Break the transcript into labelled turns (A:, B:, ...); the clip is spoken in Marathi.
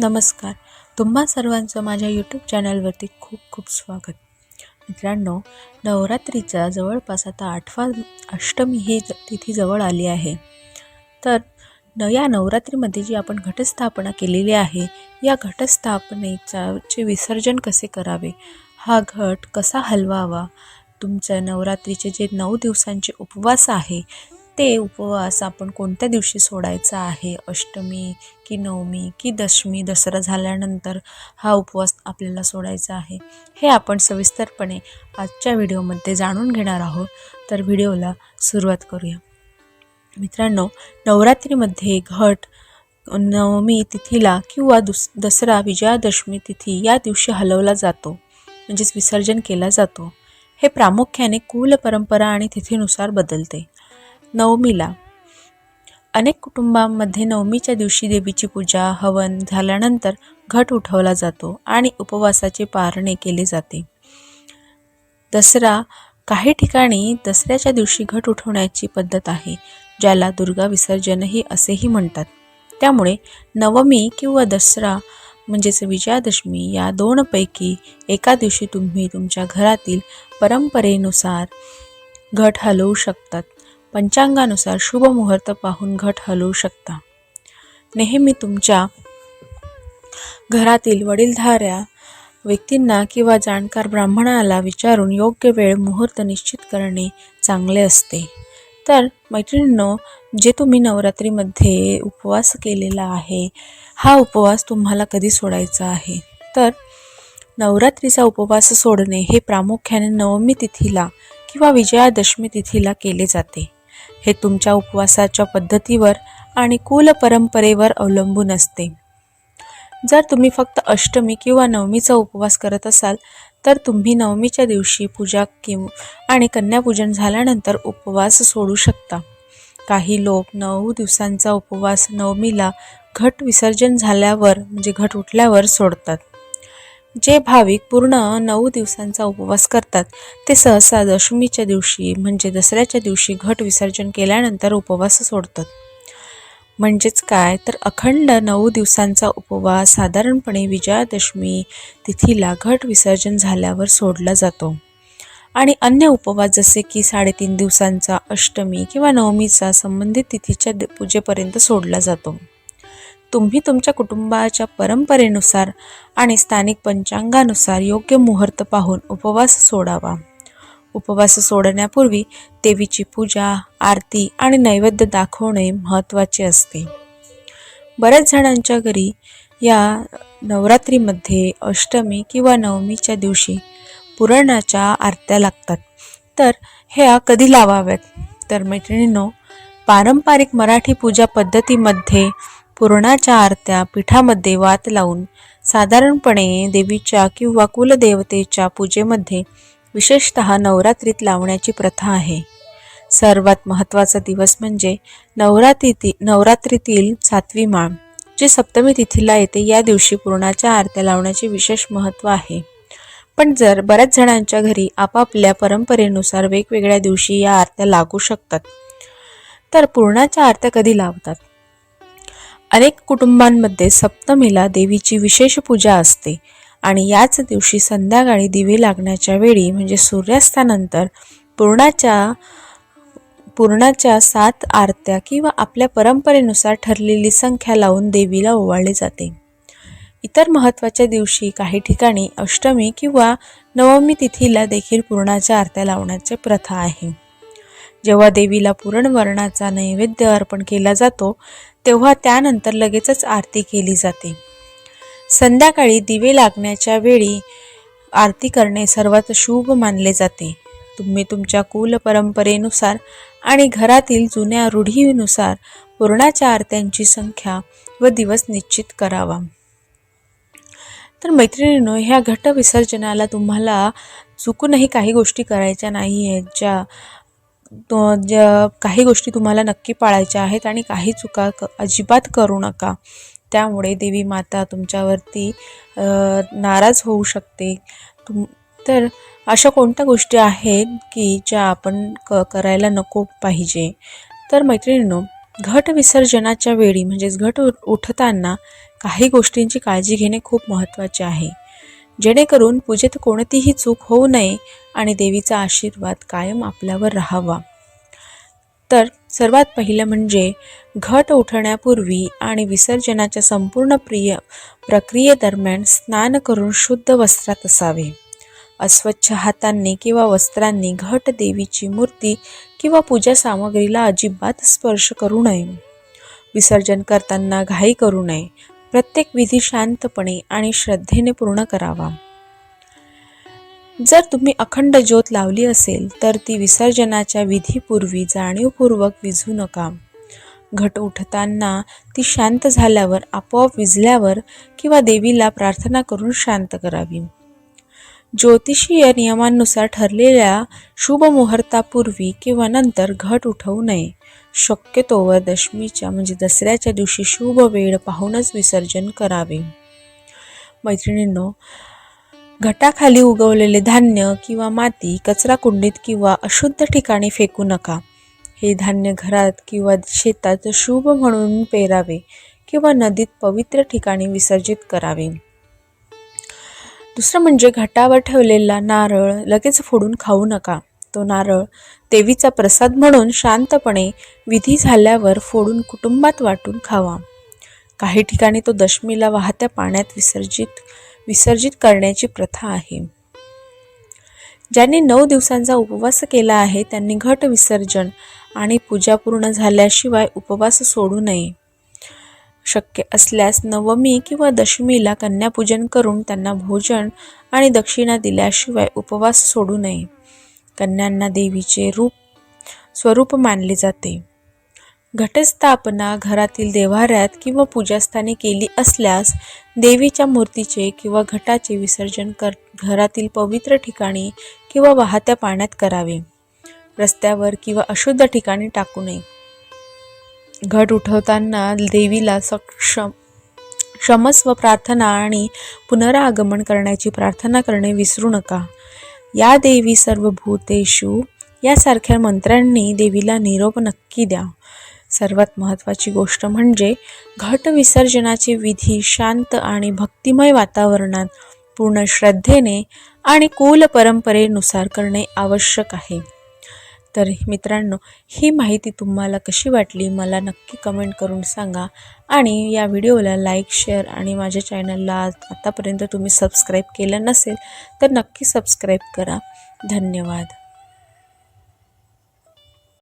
A: नमस्कार. तुम्हा सर्वांचं माझ्या यूट्यूब चॅनलवरती खूप खूप स्वागत. मित्रांनो नवरात्रीचा जवळपास आता आठवा अष्टमी ही ज तिथी जवळ आली आहे. तर न या नवरात्रीमध्ये जी आपण घटस्थापना केलेली आहे या घटस्थापनेचा चे विसर्जन कसे करावे? हा घट कसा हलवावा? तुमचं नवरात्रीचे जे नऊ दिवसांचे उपवास आहे ते उपवास आपण कोणत्या दिवशी सोडायचा आहे? अष्टमी की नवमी की दशमी? दसरा झाल्यानंतर हा उपवास आपल्याला सोडायचा आहे. हे आपण सविस्तरपणे आजच्या व्हिडिओमध्ये जाणून घेणार आहोत. तर व्हिडिओला सुरुवात करूया. मित्रांनो नवरात्रीमध्ये घट नवमी तिथीला किंवा दुस दसरा विजयादशमी तिथी या दिवशी हलवला जातो म्हणजेच विसर्जन केला जातो. हे प्रामुख्याने कुल परंपरा आणि तिथीनुसार बदलते. नवमीला. अनेक कुटुंबांमध्ये नवमीच्या दिवशी देवीची पूजा हवन झाल्यानंतर घट उठवला जातो आणि उपवासाचे पारणे केले जाते. दसरा काही ठिकाणी दसऱ्याच्या दिवशी घट उठवण्याची पद्धत आहे ज्याला दुर्गा विसर्जनही असेही म्हणतात. त्यामुळे नवमी किंवा दसरा म्हणजेच विजयादशमी या दोनपैकी एका दिवशी तुम्ही तुमच्या घरातील परंपरेनुसार घट हलवू शकतात. पंचांगानुसार शुभ मुहूर्त पाहून घट हलवू शकता. नेहमी तुमच्या घरातील वडीलधाऱ्या व्यक्तींना किंवा जाणकार ब्राह्मणाला विचारून योग्य वेळ मुहूर्त निश्चित करणे चांगले असते. तर मैत्रिणींनो जे तुम्ही नवरात्रीमध्ये उपवास केलेला आहे हा उपवास तुम्हाला कधी सोडायचा आहे? तर नवरात्रीचा उपवास सोडणे हे प्रामुख्याने नवमी तिथीला किंवा विजयादशमी तिथीला केले जाते. हे तुमच्या उपवासाच्या पद्धतीवर आणि कुल परंपरेवर अवलंबून असते. जर तुम्ही फक्त अष्टमी किंवा नवमीचा उपवास करत असाल तर तुम्ही नवमीच्या दिवशी पूजा किंवा आणि कन्यापूजन झाल्यानंतर उपवास सोडू शकता. काही लोक नऊ दिवसांचा उपवास नवमीला घट विसर्जन झाल्यावर म्हणजे घट उठल्यावर सोडतात. जे भाविक पूर्ण नऊ दिवसांचा उपवास करतात ते सहसा दशमीच्या दिवशी म्हणजे दसऱ्याच्या दिवशी घट विसर्जन केल्यानंतर उपवास सोडतात. म्हणजेच काय? तर अखंड नऊ दिवसांचा उपवास साधारणपणे विजयादशमी तिथीला घट विसर्जन झाल्यावर सोडला जातो. आणि अन्य उपवास जसे की साडेतीन दिवसांचा अष्टमी किंवा नवमीचा संबंधित तिथीच्या पूजेपर्यंत सोडला जातो. तुम्ही तुमच्या कुटुंबाच्या परंपरेनुसार आणि स्थानिक पंचांगानुसार योग्य मुहूर्त पाहून उपवास सोडावा. उपवास सोडण्यापूर्वी देवीची पूजा आरती आणि नैवेद्य दाखवणे महत्त्वाचे असते. बऱ्याच जणांच्या घरी या नवरात्रीमध्ये अष्टमी किंवा नवमीच्या दिवशी पुराणाच्या आरत्या लागतात. तर ह्या कधी लावाव्यात? तर मैत्रिणींनो पारंपरिक मराठी पूजा पद्धतीमध्ये पुरणाच्या आरत्या पीठामध्ये वात लावून साधारणपणे देवीच्या किंवा कुलदेवतेच्या पूजेमध्ये विशेषत नवरात्रीत लावण्याची प्रथा आहे. सर्वात महत्त्वाचा दिवस म्हणजे नवरात्री नवरात्रीतील सातवी माळ जी सप्तमी तिथीला येते. या दिवशी पूर्णाच्या आरत्या लावण्याचे विशेष महत्त्व आहे. पण जर बऱ्याच जणांच्या घरी आपापल्या परंपरेनुसार वेगवेगळ्या दिवशी या आरत्या लागू शकतात तर पूर्णाच्या आरत्या कधी लावतात? अनेक कुटुंबांमध्ये सप्तमीला देवीची विशेष पूजा असते आणि याच दिवशी संध्याकाळी दिवे लागण्याच्या वेळी म्हणजे सूर्यास्तानंतर पूर्णाच्या पूर्णाच्या सात आरत्या किंवा आपल्या परंपरेनुसार ठरलेली संख्या लावून देवीला ओवाळले जाते. इतर महत्त्वाच्या दिवशी काही ठिकाणी अष्टमी किंवा नवमी तिथीला देखील पूर्णाच्या आरत्या लावण्याची प्रथा आहे. जेव्हा देवीला पुरणवर्णाचा नैवेद्य अर्पण केला जातो तेव्हा त्यानंतर लगेचच आरती केली जाते. संध्याकाळी दिवे लागण्याच्या वेळी आरती करणे सर्वात शुभ मानले जाते. तुम्ही तुमच्या कुल परंपरेनुसार आणि घरातील जुन्या रूढीनुसार पूर्णाच्या आरत्यांची संख्या व दिवस निश्चित करावा. तर मैत्रिणींनो ह्या घट विसर्जनाला तुम्हाला चुकूनही काही गोष्टी करायच्या नाही आहेत ज्या ज्या काही गोष्टी तुम्हाला नक्की पाळायच्या आहेत आणि काही चुका क अजिबात करू नका. त्यामुळे देवी माता तुमच्यावरती नाराज होऊ शकते. तुम तर अशा कोणत्या गोष्टी आहेत की ज्या आपण क करायला नको पाहिजे? तर मैत्रिणींनो घट विसर्जनाच्या वेळी म्हणजेच घट उठताना काही गोष्टींची काळजी घेणे खूप महत्त्वाचे आहे. जेणेकरून पूजेत कोणतीही चूक होऊ नये आणि देवीचा आशीर्वाद कायम आपल्यावर राहावा. तर सर्वात पहिलं म्हणजे घट उठण्यापूर्वी आणि विसर्जनाच्या संपूर्ण प्रिय प्रक्रियेदरम्यान स्नान करून शुद्ध वस्त्रात असावे. अस्वच्छ हातांनी किंवा वस्त्रांनी घट देवीची मूर्ती किंवा पूजा सामग्रीला अजिबात स्पर्श करू नये. विसर्जन करताना घाई करू नये. प्रत्येक विधी शांतपणे आणि श्रद्धेने पूर्ण करावा. जर तुम्ही अखंड ज्योत लावली असेल तर ती विसर्जनाच्या विधीपूर्वी जाणीवपूर्वक विझू नका. घट उठताना ती शांत झाल्यावर आपोआप विझल्यावर किंवा देवीला प्रार्थना करून शांत करावी. ज्योतिषीय नियमांनुसार ठरलेल्या शुभ मुहूर्तापूर्वी किंवा नंतर घट उठवू नये. शक्यतोवर दशमीच्या म्हणजे दसऱ्याच्या दिवशी शुभ वेळ पाहूनच विसर्जन करावे. मैत्रिणींनो घटाखाली उगवलेले धान्य किंवा माती कचरा कुंडीत किंवा अशुद्ध ठिकाणी फेकू नका. हे धान्य घरात किंवा शेतात शुभ म्हणून पेरावे किंवा नदीत पवित्र ठिकाणी विसर्जित करावे. दुसरं म्हणजे घटावर ठेवलेला नारळ लगेच फोडून खाऊ नका. तो नारळ देवीचा प्रसाद म्हणून शांतपणे विधी झाल्यावर फोडून कुटुंबात वाटून खावा. काही ठिकाणी तो दशमीला वाहत्या पाण्यात विसर्जित विसर्जित करण्याची प्रथा आहे. ज्यांनी नऊ दिवसांचा उपवास केला आहे त्यांनी घट विसर्जन आणि पूजा पूर्ण झाल्याशिवाय उपवास सोडू नये. शक्य असल्यास नवमी किंवा दशमीला कन्यापूजन करून त्यांना भोजन आणि दक्षिणा दिल्याशिवाय उपवास सोडू नये. कन्यांना देवीचे रूप स्वरूप मानले जाते. घटस्थापना घरातील देव्हाऱ्यात किंवा पूजास्थानी केली असल्यास देवीच्या मूर्तीचे किंवा घटाचे विसर्जन कर घरातील पवित्र ठिकाणी किंवा वाहत्या पाण्यात करावे. रस्त्यावर किंवा अशुद्ध ठिकाणी टाकू नये. घट उठवताना देवीला सक्षम क्षमस्व प्रार्थना आणि पुनरागमन करण्याची प्रार्थना करणे विसरू नका. या देवी सर्व भूतेषु यासारख्या मंत्रांनी देवीला निरोप नक्की द्या. सर्वात महत्त्वाची गोष्ट म्हणजे घट विसर्जनाची विधी शांत आणि भक्तिमय वातावरणात पूर्ण श्रद्धेने आणि कुल परंपरेनुसार करणे आवश्यक आहे. तर मित्रांनो ही माहिती तुम्हाला कशी वाटली मला नक्की कमेंट करून सांगा. आणि या व्हिडिओला लाईक शेअर आणि माझ्या चॅनलला आतापर्यंत तुम्ही सबस्क्राईब केलं नसेल तर नक्की सबस्क्राईब करा. धन्यवाद.